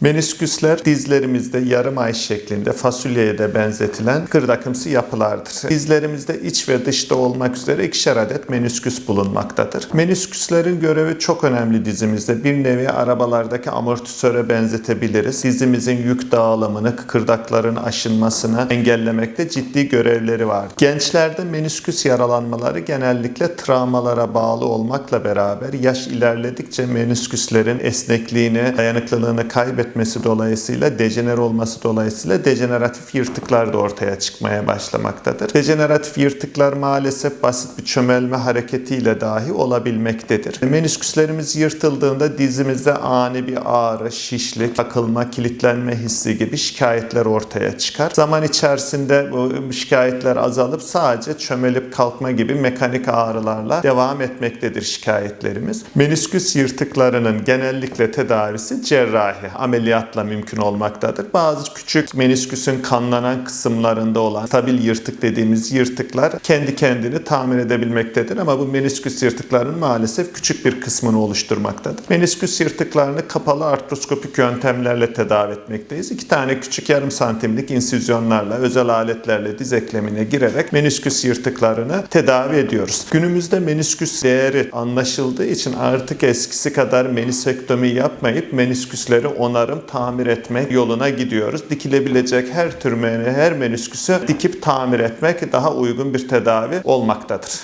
Menisküsler dizlerimizde yarım ay şeklinde fasulyeye de benzetilen kırdakımsı yapılardır. Dizlerimizde iç ve dışta olmak üzere ikişer adet menisküs bulunmaktadır. Menisküslerin görevi çok önemli dizimizde. Bir nevi arabalardaki amortisöre benzetebiliriz. Dizimizin yük dağılımını, kıkırdakların aşınmasını engellemekte ciddi görevleri var. Gençlerde menisküs yaralanmaları genellikle travmalara bağlı olmakla beraber yaş ilerledikçe menisküslerin esnekliğini, dayanıklılığını kaybetmesi dolayısıyla dejener olması dolayısıyla dejeneratif yırtıklar da ortaya çıkmaya başlamaktadır. Dejeneratif yırtıklar maalesef basit bir çömelme hareketiyle dahi olabilmektedir. Menisküslerimiz yırtıldığında dizimizde ani bir ağrı, şişlik, takılma, kilitlenme hissi gibi şikayetler ortaya çıkar. Zaman içerisinde bu şikayetler azalıp sadece çömelip kalkma gibi mekanik ağrılarla devam etmektedir şikayetlerimiz. Menisküs yırtıklarının genellikle tedavisi cerrahi, ameliyatla mümkün olmaktadır. Bazı küçük menisküsün kanlanan kısımlarında olan stabil yırtık dediğimiz yırtıklar kendi kendini tamir edebilmektedir ama bu menisküs yırtıklarının maalesef küçük bir kısmını oluşturmaktadır. Menisküs yırtıklarını kapalı artroskopik yöntemlerle tedavi etmekteyiz. İki tane küçük yarım santimlik insüzyonlarla, özel aletlerle diz eklemine girerek menisküs yırtıklarını tedavi ediyoruz. Günümüzde menisküs değeri anlaşıldığı için artık eskisi kadar menisektomi yapmayıp menisküsleri onarım, tamir etmek yoluna gidiyoruz. Dikilebilecek her tür meni, her menisküsü dikip tamir etmek daha uygun bir tedavi olmaktadır.